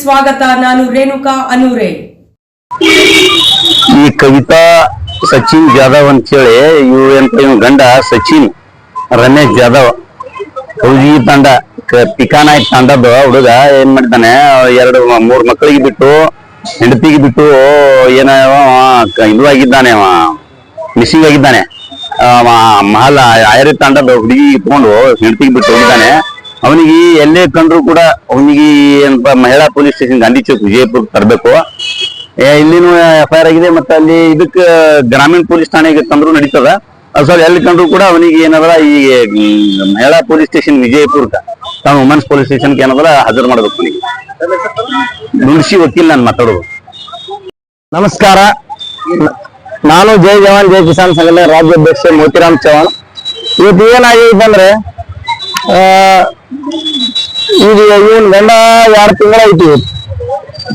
ಸ್ವಾಗತ, ನಾನು ರೇಣುಕಾ ಅನೂರೆ. ಈ ಕವಿತಾ ಸಚಿನ್ ಜಾಧವ್ ಅಂತ ಹೇಳಿ ಇವ್ ಎಂತ ಇವ್ ಗಂಡ ಸಚಿನ್ ರಮೇಶ್ ಜಾಧವ್ ಹೌಜಿ ತಂಡ ಪಿಕಾನಾಯಕ್ ತಂಡದ ಹುಡುಗ ಏನ್ ಮಾಡ್ತಾನೆ, ಎರಡು ಮೂರ್ ಮಕ್ಕಳಿಗೆ ಬಿಟ್ಟು, ಹೆಂಡತಿಗೆ ಬಿಟ್ಟು, ಏನ ಇದು ಆಗಿದ್ದಾನೆ ಮಿಸ್ಸಿಂಗ್ ಆಗಿದ್ದಾನೆ. ಮಹಲ್ ಆಯರ್ ತಂಡದ ಹುಡುಗಿ ಇಟ್ಕೊಂಡು ಹೆಂಡತಿಗೆ ಬಿಟ್ಟು ಹೋಗಿದ್ದಾನೆ. ಅವನಿಗೆ ಎಲ್ಲೇ ಕಂಡ್ರು ಕೂಡ ಅವನಿಗೆ ಏನಪ್ಪ, ಮಹಿಳಾ ಪೊಲೀಸ್ ಸ್ಟೇಷನ್ ಗಾಂಧಿ ಚೌಕ್ ವಿಜಯಪುರ ತರಬೇಕು. ಇಲ್ಲಿನೂ ಎಫ್ ಐ ಆರ್ ಆಗಿದೆ, ಮತ್ತೆ ಅಲ್ಲಿ ಇದಕ್ಕೆ ಗ್ರಾಮೀಣ ಪೊಲೀಸ್ ಠಾಣೆಗೆ ತಂದ್ರು ನಡೀತದ. ಸರ್ ಎಲ್ಲಿ ಕಂಡ್ರು ಕೂಡ ಅವನಿಗೆ ಏನದ ಈ ಮಹಿಳಾ ಪೊಲೀಸ್ ಸ್ಟೇಷನ್ ವಿಜಯಪುರ್ಕ ತಾನು ವುಮೆನ್ಸ್ ಪೊಲೀಸ್ ಸ್ಟೇಷನ್ಗೆ ಏನದಲ್ಲ ಹಾಜರು ಮಾಡಬೇಕು ಅವನಿಗೆ. ನುಡಿಸಿ ವಕೀಲ್ ನಾನು ಮಾತಾಡೋದು. ನಮಸ್ಕಾರ. ನಾನು ಜೈ ಜವಾನ್, ಜೈ ಕಿಸಾನ್ ಸಂಘದ ರಾಜ್ಯಾಧ್ಯಕ್ಷ ಮೋತಿರಾಮ್ ಚೌಹಾಣ್ ಇವತ್ತು ಏನಾಗಿದೆ ಅಂದ್ರೆ ಈಗ ಇವನ್ ಗಂಡ ಎರಡು ತಿಂಗಳಾಯ್ತು ಐತಿ?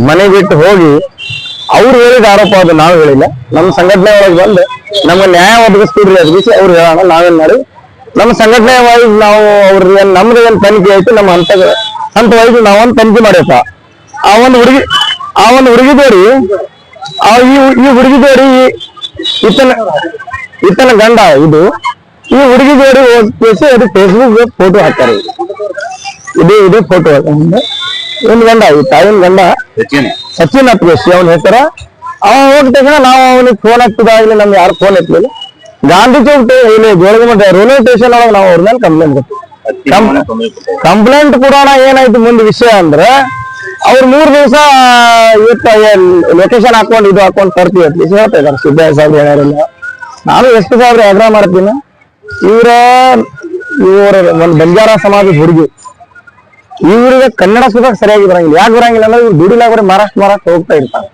ಮನೆ ಬಿಟ್ಟು ಹೋಗಿ ಅವ್ರು ಹೇಳಿದ ಆರೋಪ ಅದು, ನಾವು ಹೇಳಿಲ್ಲ. ನಮ್ಮ ಸಂಘಟನೆ ಒಳಗೆ ಬಂದು ನಮ್ಮ ನ್ಯಾಯ ಒದಗಿಸ್ತಿದ್ರಿ ಅದಕ್ಕೆ ಅವ್ರು ಹೇಳೋಣ, ನಾವೇನ್ ಮಾಡಿ? ನಮ್ಮ ಸಂಘಟನೆ ವೈಸ್ ನಾವು ಅವ್ರ ಏನ್, ನಮ್ದು ಏನ್ ತನಿಖೆ ಆಯ್ತು ನಮ್ಮ ಹಂತ ಹಂತ ವೈಸ್ ನಾವೊಂದು ತನಿಖೆ ಮಾಡ್ಯಪ್ಪ. ಆ ಒಂದು ಹುಡುಗಿ, ಆ ಒಂದು ಹುಡುಗಿದೋರಿ ಆ ಈ ಈ ಹುಡುಗಿದೋರಿ ಈತನ ಇತನ ಗಂಡ ಇದು, ಈ ಹುಡುಗಿ ಜೋಡಿ ಅದಕ್ಕೆ ಅದು ಫೇಸ್ಬುಕ್ ಫೋಟೋ ಹಾಕ್ತಾರೆ. ಇದು ಇದು ಫೋಟೋ ಒಂದು. ಗಂಡ ಈ ತಾಯಿನ ಗಂಡ ಸಚಿನ್ ಅಪ್ರೇಶಿ ಅವನ ಹೆಸರ. ಅವ ಹೋದ ತಕ್ಷಣ ನಾವು ಅವನಿಗೆ ಫೋನ್ ಹಾಕ್ತಿದ್ದಾಗಲಿ ನಮ್ಗೆ ಯಾರು ಫೋನ್ ಎತ್ತಲಿಲ್ಲ. ಗಾಂಧಿ ಚೌಕ್ ಇಲ್ಲಿ ಜೋಳಗಮಠ ರೈಲ್ವೆ ಸ್ಟೇಷನ್ ಒಳಗೆ ನಾವು ಅವ್ರ ಮೇಲೆ ಕಂಪ್ಲೇಂಟ್ ಕೊಟ್ಟಿವಿ ಕಂಪ್ಲೇಂಟ್ ಕೊಡೋಣ ಏನಾಯ್ತು ಮುಂದೆ ವಿಷಯ ಅಂದ್ರೆ ಅವ್ರು ಮೂರ್ ದಿವಸ ಇವತ್ತ ಲೊಕೇಶನ್ ಹಾಕೊಂಡು ಇದು ಹಾಕೊಂಡು ಕೊಡ್ತೀವಿ ಅಂತ ಹೇಳ್ತಾ ಇದ್ದಾರೆ. ಸಿದ್ದಯ್ಯ ಸಾಹೇಬ್ ನಾನು ಎಷ್ಟು ಸಾವಿರ ಆಗ್ರಹ ಮಾಡ್ತೀನಿ. ಇವರ ಇವರ ಒಂದು ಬಂಜಾರ ಸಮಾಜದ ಹುಡುಗಿ. ಇವ್ರಿಗೆ ಕನ್ನಡ ಸುಧಾಕ್ ಸರಿಯಾಗಿ ಬರಂಗಿಲ್ಲ. ಯಾಕೆ ಬರಂಗಿಲ್ಲ ಅಂದ್ರೆ ಇವ್ರು ದುಡಿಲಾಗ್ರೆ ಮಹಾರಾಷ್ಟ್ರ ಮಹಾರಾಷ್ಟ್ರ ಹೋಗ್ತಾ ಇರ್ತಾರೆ.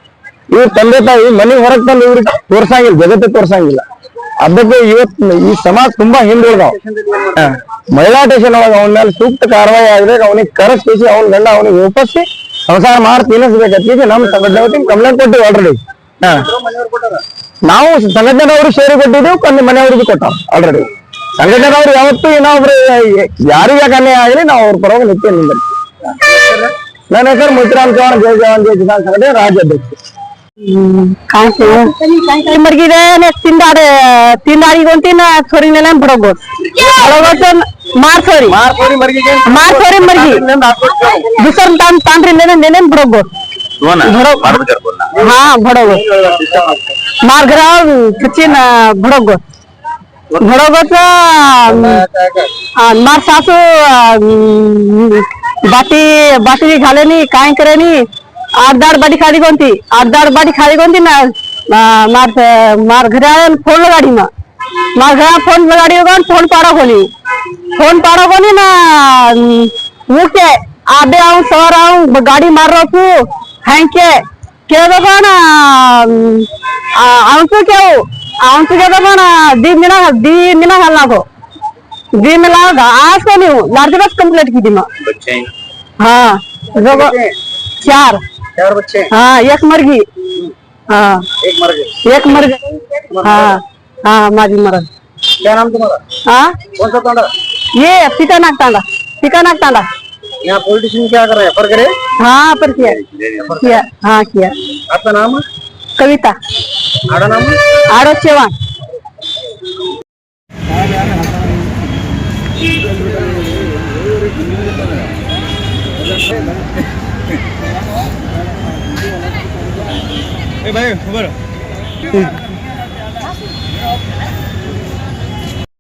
ಇವ್ರ ತಂದೆ ತಾಯಿ ಮನೆ ಹೊರಗೆ ತಂದು ಇವ್ರಿಗೆ ತೋರ್ಸಂಗಿಲ್ಲ, ಜಗತ್ತೆ ತೋರ್ಸಂಗಿಲ್ಲ. ಅದಕ್ಕೆ ಇವತ್ತು ಈ ಸಮಾಜ ತುಂಬಾ ಹಿಂದುಳಿದಾವ್. ಮಹಿಳಾ ಟೇಷನ್ ಒಳಗೆ ಅವನ ಮೇಲೆ ಸೂಕ್ತ ಕಾರ್ಯವಾಹಿ ಆಗ್ಬೇಕು, ಅವನಿಗೆ ಕರೆಸ್ಪಿಸಿ ಅವ್ನ ಗಂಡ ಅವನಿಗೆ ಒಪ್ಪಿಸಿ, ಸಂಸಾರ ಮಾಡಿ ತಿನ್ನಿಸ್ಬೇಕಂತ ನಮ್ಮ ಸಂಘಟನೆ ಕಂಪ್ಲೇಂಟ್ ಕೊಟ್ಟಿವಿ ಆಲ್ರೆಡಿ ನಾವು ಸಂಘಟನೆ ಅವರು ಸೇರಿ ಕೊಟ್ಟಿದ್ದು ಕಣ್ಣು ಮನೆಯವ್ರಿಗೆ ಕೊಟ್ಟಾವ ಆಲ್ರೆಡಿ ಸಂಘಟನೆಯವರು ಯಾವತ್ತೂ ಇನ್ನೊಬ್ರು ಯಾರಿಗೆ ಅನ್ಯಾಯ ಆಗಲಿ ನಾವು ಅವ್ರ ಪರವಾಗಿ ನಿತ್ಯ ನಿಂದಿರ್ತೀವಿ ನನ್ನ ಹೆಸರು ಮುತ್ರಾಮ್ ಚೌಹಾಣ್ ಜಯ ಜವಾನ್ ಜಯ ಕಿಸಾನ್ ಸಂಘಟನೆ ರಾಜ್ಯಾಧ್ಯಕ್ಷ ಮರ್ಗಿದೆ ತಿಂದಾಡಿ ತಿಂದಾಡಿ ಗೊಂತಿನ ಮಾರ್ಸೋರಿ ಮಾರ್ಸೋರಿ ಮರ್ಗಿ. ಬಿಸರ್ ತಾನ್ ನೆನೆ ನೆನೆ ಹಾ ಬಡೋಗೋದು ಮಾರ್ಗರ ಕಿಚಿನ ಬಡೋಗೋದು ঘোড়াগোটা માર સાસુ બાટી બાટી ઘાલે ની કાંઈ કરે ની આઠ દાડ બાટી ખાડી કોનથી આઠ દાડ બાટી ખાડી કોનથી ના માર માર ઘરે આવે ફોન લગાડી માં માર ઘરે ફોન લગાડી કોણ ફોન પાડો કોની ફોન પાડો કોની ના હું કે આબે આવું સવાર આવું ગાડી માર રોકું હેંકે કે લોકો ના આવું શું કેવું ಅವನ್ಸು ಕೇಳ್ಬೇಕಣ दी मिला दी मिला हल लागो दी मिला आज को नहीं लार्ज बस कंप्लीट की थी मैं बच्चे हैं। हाँ लोगो चार चार बच्चे हाँ एक मर गई हाँ एक मर गए एक मर गई हाँ हाँ माझी मरद क्या नाम तुम्हारा हाँ कौन सा तांडा ये पिता नागतांडा पिता नागतांडा यहाँ पॉलिटिशियन क्या कर रहे हैं पर करे हाँ पर किया किया हाँ किया आपका नाम કવિતા આડો ચેવાણ એ ભાઈ ખબર